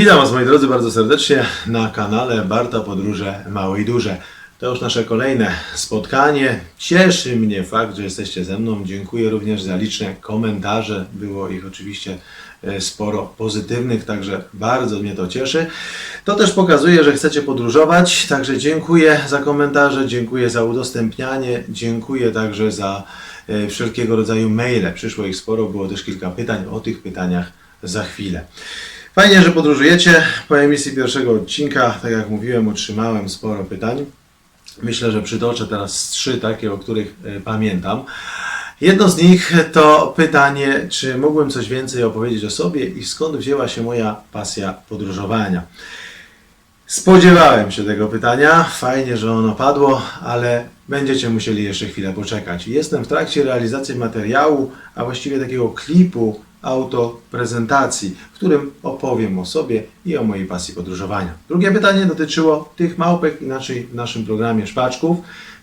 Witam Was moi drodzy bardzo serdecznie na kanale Barta Podróże Małe i Duże. To już nasze kolejne spotkanie. Cieszy mnie fakt, że jesteście ze mną. Dziękuję również za liczne komentarze. Było ich oczywiście e, sporo pozytywnych, także bardzo mnie to cieszy. To też pokazuje, że chcecie podróżować, także dziękuję za komentarze, dziękuję za udostępnianie, dziękuję także za e, wszelkiego rodzaju maile. Przyszło ich sporo, było też kilka pytań. O tych pytaniach za chwilę. Fajnie, że podróżujecie. Po emisji pierwszego odcinka, tak jak mówiłem, otrzymałem sporo pytań. Myślę, że przytoczę teraz trzy takie, o których e, pamiętam. Jedno z nich to pytanie, czy mógłbym coś więcej opowiedzieć o sobie i skąd wzięła się moja pasja podróżowania. Spodziewałem się tego pytania, fajnie, że ono padło, ale będziecie musieli jeszcze chwilę poczekać. Jestem w trakcie realizacji materiału, a właściwie takiego klipu autoprezentacji, w którym opowiem o sobie i o mojej pasji podróżowania. Drugie pytanie dotyczyło tych małpek, inaczej w naszym programie szpaczków.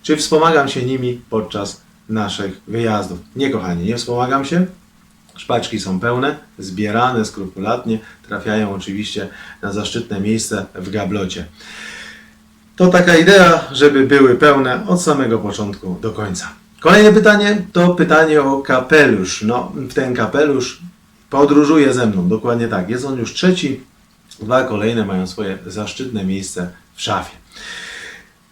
Czy wspomagam się nimi podczas naszych wyjazdów? Nie, kochani, nie wspomagam się. Szpaczki są pełne, zbierane skrupulatnie, trafiają oczywiście na zaszczytne miejsce w gablocie. To taka idea, żeby były pełne od samego początku do końca. Kolejne pytanie to pytanie o kapelusz. No, ten kapelusz podróżuje ze mną, dokładnie tak. Jest on już trzeci, dwa kolejne mają swoje zaszczytne miejsce w szafie.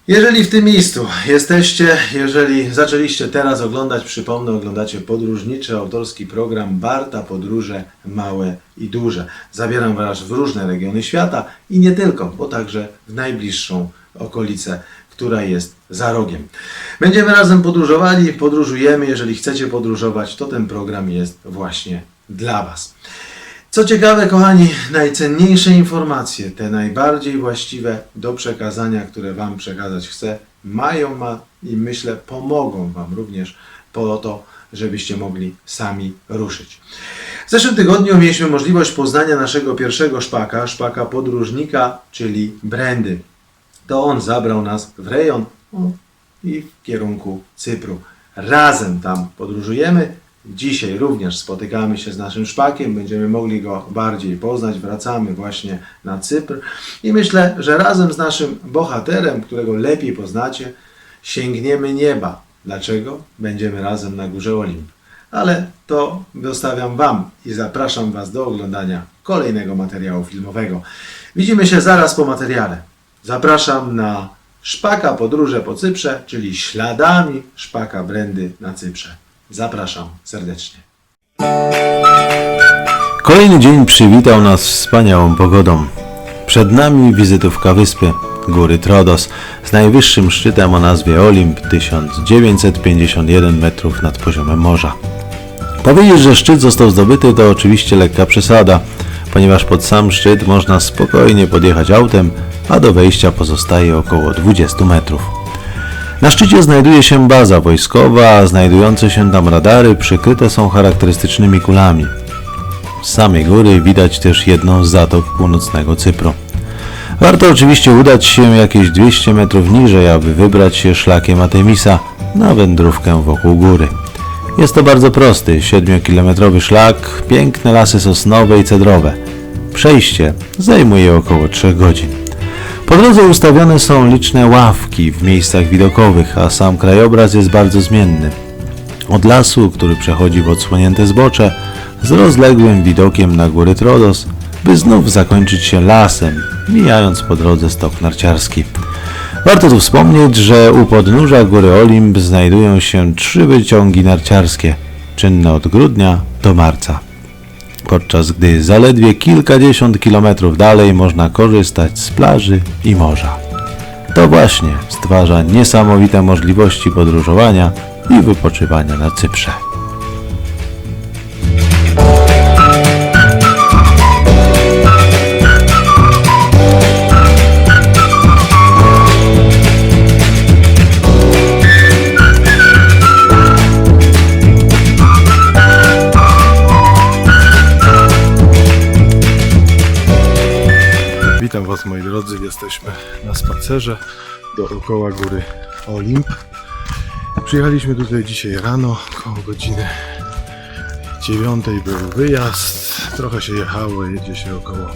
Jeżeli w tym miejscu jesteście, jeżeli zaczęliście teraz oglądać, przypomnę, oglądacie podróżniczy autorski program Barta Podróże Małe i Duże. Zabieram Was w różne regiony świata i nie tylko, bo także w najbliższą okolicę, która jest za rogiem. Będziemy razem podróżowali, podróżujemy. Jeżeli chcecie podróżować, to ten program jest właśnie dla Was. Co ciekawe, kochani, najcenniejsze informacje, te najbardziej właściwe do przekazania, które Wam przekazać chcę, mają ma i myślę pomogą Wam również po to, żebyście mogli sami ruszyć. W zeszłym tygodniu mieliśmy możliwość poznania naszego pierwszego szpaka, szpaka podróżnika, czyli Brandy. To on zabrał nas w rejon i w kierunku Cypru. Razem tam podróżujemy. Dzisiaj również spotykamy się z naszym szpakiem, będziemy mogli go bardziej poznać. Wracamy właśnie na Cypr i myślę, że razem z naszym bohaterem, którego lepiej poznacie, sięgniemy nieba. Dlaczego? Będziemy razem na górze Olimp. Ale to zostawiam Wam i zapraszam Was do oglądania kolejnego materiału filmowego. Widzimy się zaraz po materiale. Zapraszam na Szpaka Podróże po Cyprze, czyli śladami Szpaka Brandy na Cyprze. Zapraszam serdecznie. Kolejny dzień przywitał nas wspaniałą pogodą. Przed nami wizytówka wyspy, góry Trodos, z najwyższym szczytem o nazwie Olimp 1951 metrów nad poziomem morza. Powiedzieć, że szczyt został zdobyty to oczywiście lekka przesada, ponieważ pod sam szczyt można spokojnie podjechać autem, a do wejścia pozostaje około 20 metrów. Na szczycie znajduje się baza wojskowa, znajdujące się tam radary przykryte są charakterystycznymi kulami. Z samej góry widać też jedną z zatok północnego Cypru. Warto oczywiście udać się jakieś 200 metrów niżej, aby wybrać się szlakiem Atemisa na wędrówkę wokół góry. Jest to bardzo prosty, 7-kilometrowy szlak, piękne lasy sosnowe i cedrowe. Przejście zajmuje około 3 godzin. Po drodze ustawione są liczne ławki w miejscach widokowych, a sam krajobraz jest bardzo zmienny. Od lasu, który przechodzi w odsłonięte zbocze, z rozległym widokiem na góry Trodos, by znów zakończyć się lasem, mijając po drodze stok narciarski. Warto tu wspomnieć, że u podnóża góry Olimp znajdują się trzy wyciągi narciarskie, czynne od grudnia do marca podczas gdy zaledwie kilkadziesiąt kilometrów dalej można korzystać z plaży i morza. To właśnie stwarza niesamowite możliwości podróżowania i wypoczywania na Cyprze. Drodzy, jesteśmy na spacerze dookoła góry Olimp. Przyjechaliśmy tutaj dzisiaj rano, około godziny dziewiątej był wyjazd, trochę się jechało, jedzie się około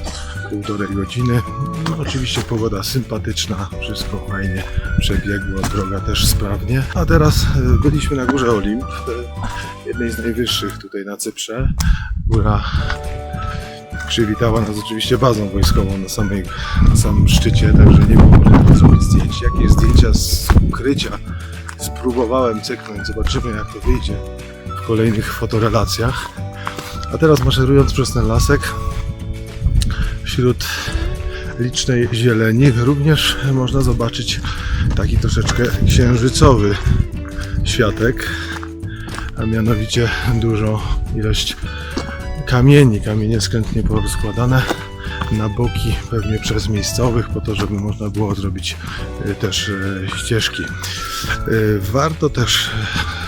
półtorej godziny. No, oczywiście pogoda sympatyczna, wszystko fajnie przebiegło, droga też sprawnie. A teraz e, byliśmy na górze Olimp, jednej z najwyższych tutaj na Cyprze. Góra przywitała nas oczywiście bazą wojskową na, samej, na samym szczycie, także nie było można zrobić zdjęć. Jakieś zdjęcia z ukrycia spróbowałem cyknąć, zobaczymy jak to wyjdzie w kolejnych fotorelacjach. A teraz maszerując przez ten lasek, wśród licznej zieleni, również można zobaczyć taki troszeczkę księżycowy światek, a mianowicie dużą ilość kamieni, kamienie skrętnie porozkładane na boki, pewnie przez miejscowych, po to, żeby można było zrobić y, też y, ścieżki. Y, Warto też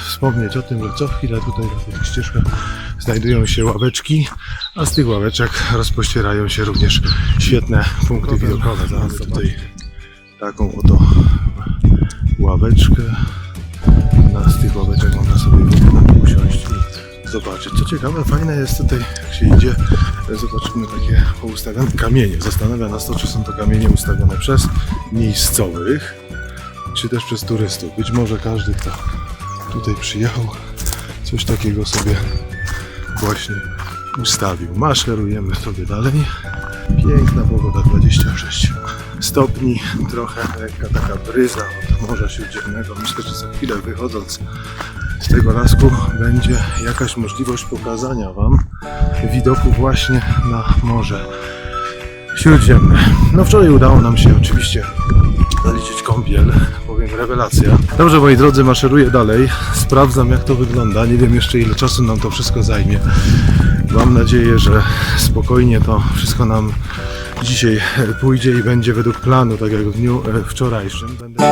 wspomnieć o tym, że co chwilę tutaj na tych ścieżkach znajdują się ławeczki, a z tych ławeczek rozpościerają się również świetne punkty widokowe. Mamy tutaj taką oto ławeczkę. Na z tych ławeczek można sobie usiąść i zobaczyć. Co ciekawe, fajne jest tutaj, jak się idzie, zobaczymy takie poustawione kamienie. Zastanawia nas to, czy są to kamienie ustawione przez miejscowych, czy też przez turystów. Być może każdy, kto tutaj przyjechał, coś takiego sobie właśnie ustawił. Maszerujemy sobie dalej. Piękna pogoda, 26 stopni, trochę lekka taka bryza od Morza Śródziemnego. Myślę, że za chwilę wychodząc z tego lasku będzie jakaś możliwość pokazania Wam widoku właśnie na Morze Śródziemne. No wczoraj udało nam się oczywiście zaliczyć kąpiel, powiem rewelacja. Dobrze moi drodzy, maszeruję dalej, sprawdzam jak to wygląda, nie wiem jeszcze ile czasu nam to wszystko zajmie. Mam nadzieję, że spokojnie to wszystko nam dzisiaj pójdzie i będzie według planu, tak jak w dniu e, wczorajszym. Będę...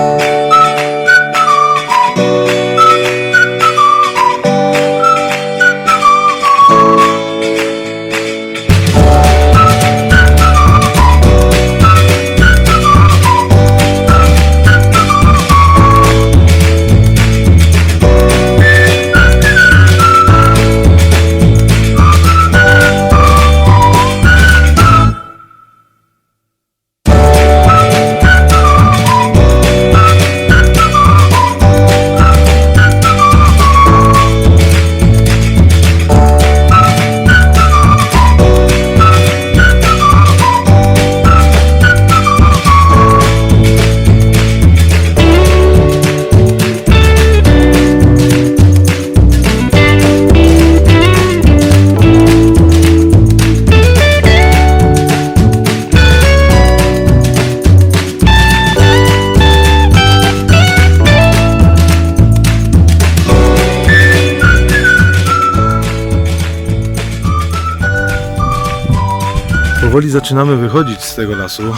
Powoli zaczynamy wychodzić z tego lasu. E,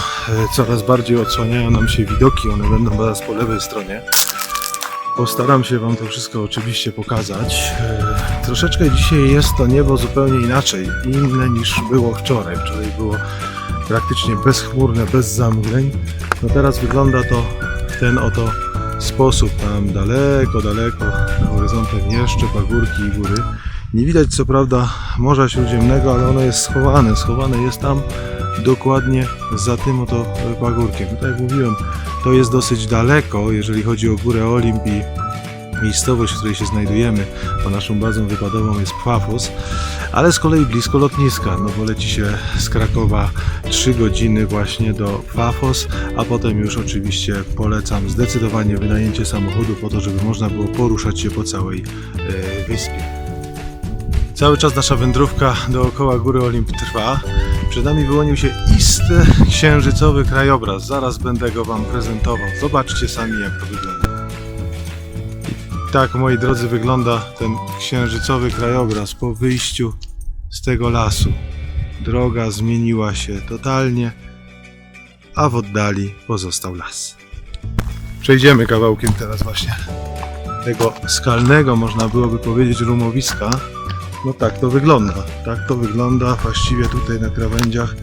Coraz bardziej odsłaniają nam się widoki, one będą zaraz po lewej stronie. Postaram się Wam to wszystko oczywiście pokazać. E, Troszeczkę dzisiaj jest to niebo zupełnie inaczej, inne niż było wczoraj. Wczoraj było praktycznie bezchmurne, bez zamgleń. No teraz wygląda to w ten oto sposób. Tam daleko, daleko na horyzontem jeszcze pagórki i góry. Nie widać co prawda Morza Śródziemnego, ale ono jest schowane. Schowane jest tam dokładnie za tym oto pagórkiem. Tak jak mówiłem, to jest dosyć daleko, jeżeli chodzi o górę Olimp i miejscowość, w której się znajdujemy, bo naszą bazą wypadową jest Pfafos, ale z kolei blisko lotniska, no bo leci się z Krakowa 3 godziny właśnie do Pfafos, a potem już oczywiście polecam zdecydowanie wynajęcie samochodu po to, żeby można było poruszać się po całej e, wyspie. Cały czas nasza wędrówka dookoła góry Olimp trwa. Przed nami wyłonił się isty księżycowy krajobraz. Zaraz będę go Wam prezentował. Zobaczcie sami jak to wygląda. I tak, moi drodzy, wygląda ten księżycowy krajobraz po wyjściu z tego lasu. Droga zmieniła się totalnie, a w oddali pozostał las. Przejdziemy kawałkiem teraz właśnie tego skalnego, można byłoby powiedzieć, rumowiska. No tak to wygląda. Tak to wygląda właściwie tutaj na krawędziach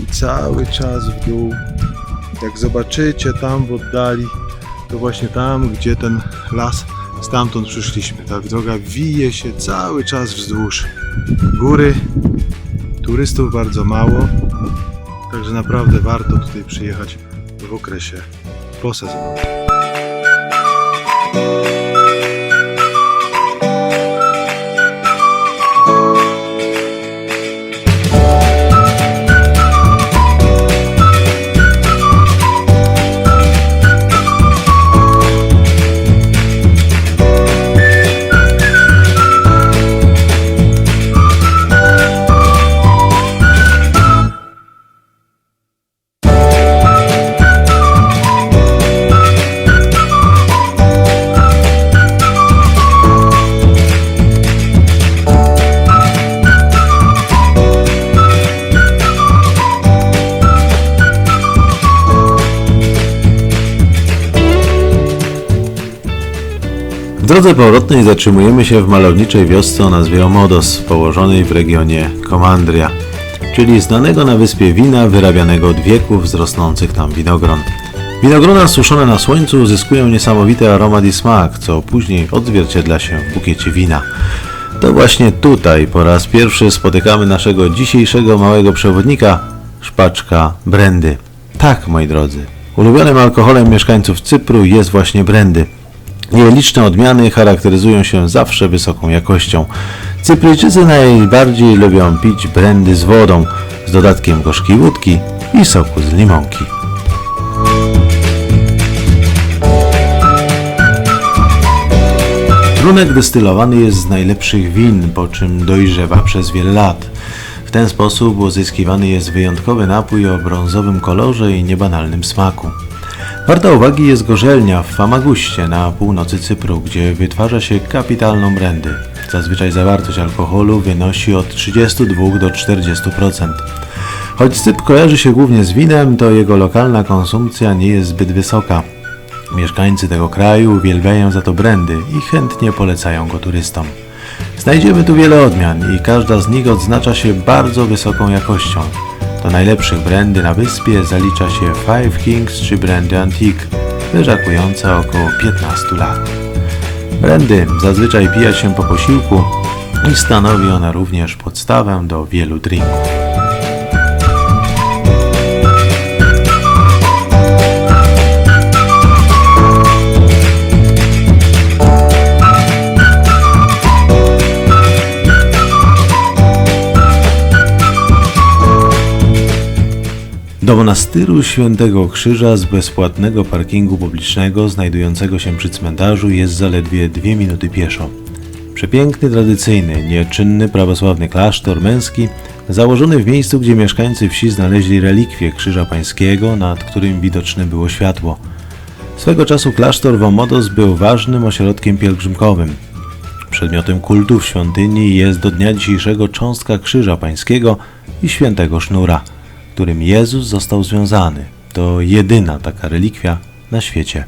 i cały czas w dół. Jak zobaczycie tam w oddali, to właśnie tam, gdzie ten las, stamtąd przyszliśmy. Ta droga wije się cały czas wzdłuż góry, turystów bardzo mało, także naprawdę warto tutaj przyjechać w okresie. W drodze powrotnej zatrzymujemy się w malowniczej wiosce o nazwie Omodos, położonej w regionie Komandria, czyli znanego na wyspie wina wyrabianego od wieków z rosnących tam winogron. Winogrona suszone na słońcu uzyskują niesamowity aromat i smak, co później odzwierciedla się w bukiecie wina. To właśnie tutaj po raz pierwszy spotykamy naszego dzisiejszego małego przewodnika, szpaczka brandy. Tak, moi drodzy, ulubionym alkoholem mieszkańców Cypru jest właśnie brandy. Nieliczne odmiany charakteryzują się zawsze wysoką jakością. Cypryjczycy najbardziej lubią pić brandy z wodą, z dodatkiem gorzkiej łódki i soku z limonki. Trunek destylowany jest z najlepszych win, po czym dojrzewa przez wiele lat. W ten sposób uzyskiwany jest wyjątkowy napój o brązowym kolorze i niebanalnym smaku. Warta uwagi jest gorzelnia w Famaguście na północy Cypru, gdzie wytwarza się kapitalną brandy. Zazwyczaj zawartość alkoholu wynosi od 32 do 40%. Choć Cypr kojarzy się głównie z winem, to jego lokalna konsumpcja nie jest zbyt wysoka. Mieszkańcy tego kraju uwielbiają za to brandy i chętnie polecają go turystom. Znajdziemy tu wiele odmian i każda z nich odznacza się bardzo wysoką jakością. Do najlepszych brandy na wyspie zalicza się Five Kings czy brandy Antique, leżakująca około 15 lat. Brandy zazwyczaj pija się po posiłku i stanowi ona również podstawę do wielu drinków. Do monastyru Świętego Krzyża z bezpłatnego parkingu publicznego znajdującego się przy cmentarzu jest zaledwie dwie minuty pieszo. Przepiękny, tradycyjny, nieczynny prawosławny klasztor męski założony w miejscu, gdzie mieszkańcy wsi znaleźli relikwie Krzyża Pańskiego, nad którym widoczne było światło. Swego czasu klasztor Womodos był ważnym ośrodkiem pielgrzymkowym. Przedmiotem kultu w świątyni jest do dnia dzisiejszego cząstka Krzyża Pańskiego i Świętego Sznura, którym Jezus został związany. To jedyna taka relikwia na świecie.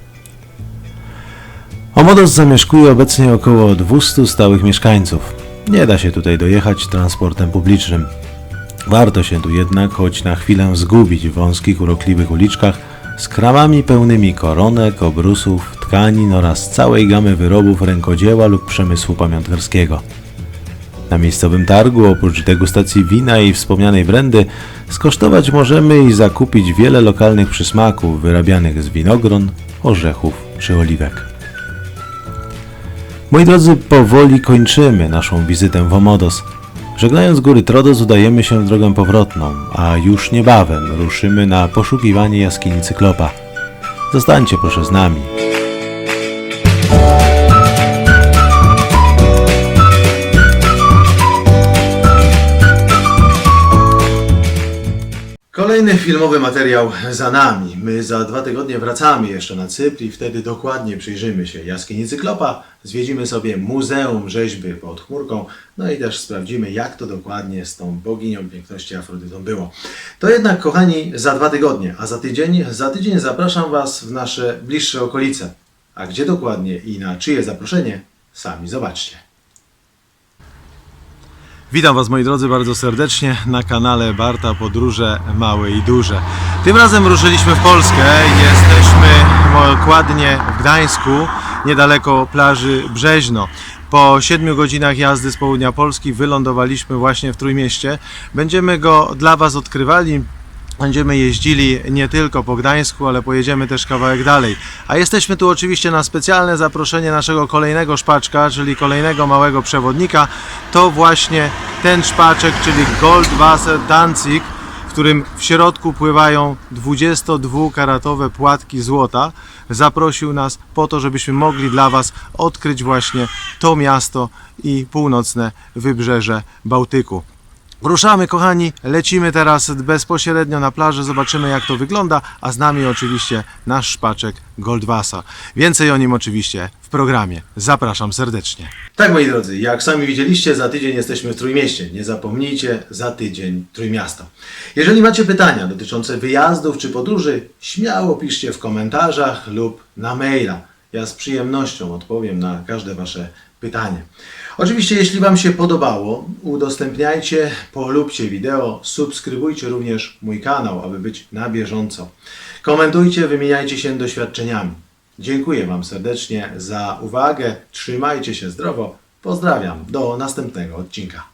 Omodos zamieszkuje obecnie około 200 stałych mieszkańców. Nie da się tutaj dojechać transportem publicznym. Warto się tu jednak choć na chwilę zgubić w wąskich, urokliwych uliczkach z kramami pełnymi koronek, obrusów, tkanin oraz całej gamy wyrobów rękodzieła lub przemysłu pamiątkarskiego. Na miejscowym targu, oprócz degustacji wina i wspomnianej brandy, skosztować możemy i zakupić wiele lokalnych przysmaków wyrabianych z winogron, orzechów czy oliwek. Moi drodzy, powoli kończymy naszą wizytę w Omodos. Żegnając góry Trodos udajemy się w drogę powrotną, a już niebawem ruszymy na poszukiwanie jaskini Cyklopa. Zostańcie proszę z nami. Kolejny filmowy materiał za nami. My za dwa tygodnie wracamy jeszcze na Cypr i wtedy dokładnie przyjrzymy się jaskini Cyklopa, zwiedzimy sobie Muzeum Rzeźby pod chmurką, no i też sprawdzimy, jak to dokładnie z tą boginią piękności Afrodytą było. To jednak, kochani, za dwa tygodnie, a za tydzień, za tydzień zapraszam Was w nasze bliższe okolice. A gdzie dokładnie i na czyje zaproszenie, sami zobaczcie. Witam Was moi drodzy bardzo serdecznie na kanale Barta Podróże Małe i Duże. Tym razem ruszyliśmy w Polskę. Jesteśmy dokładnie w Gdańsku, niedaleko plaży Brzeźno. Po 7 godzinach jazdy z południa Polski wylądowaliśmy właśnie w Trójmieście. Będziemy go dla Was odkrywali. Będziemy jeździli nie tylko po Gdańsku, ale pojedziemy też kawałek dalej. A jesteśmy tu oczywiście na specjalne zaproszenie naszego kolejnego szpaczka, czyli kolejnego małego przewodnika. To właśnie ten szpaczek, czyli Goldwasser Danzig, w którym w środku pływają 22-karatowe płatki złota. Zaprosił nas po to, żebyśmy mogli dla Was odkryć właśnie to miasto i północne wybrzeże Bałtyku. Ruszamy, kochani, lecimy teraz bezpośrednio na plażę, zobaczymy jak to wygląda, a z nami oczywiście nasz szpaczek Goldwassa. Więcej o nim oczywiście w programie. Zapraszam serdecznie. Tak, moi drodzy, jak sami widzieliście, za tydzień jesteśmy w Trójmieście. Nie zapomnijcie, za tydzień Trójmiasto. Jeżeli macie pytania dotyczące wyjazdów czy podróży, śmiało piszcie w komentarzach lub na maila. Ja z przyjemnością odpowiem na każde Wasze pytanie. Oczywiście, jeśli Wam się podobało, udostępniajcie, polubcie wideo, subskrybujcie również mój kanał, aby być na bieżąco. Komentujcie, wymieniajcie się doświadczeniami. Dziękuję Wam serdecznie za uwagę. Trzymajcie się zdrowo. Pozdrawiam. Do następnego odcinka.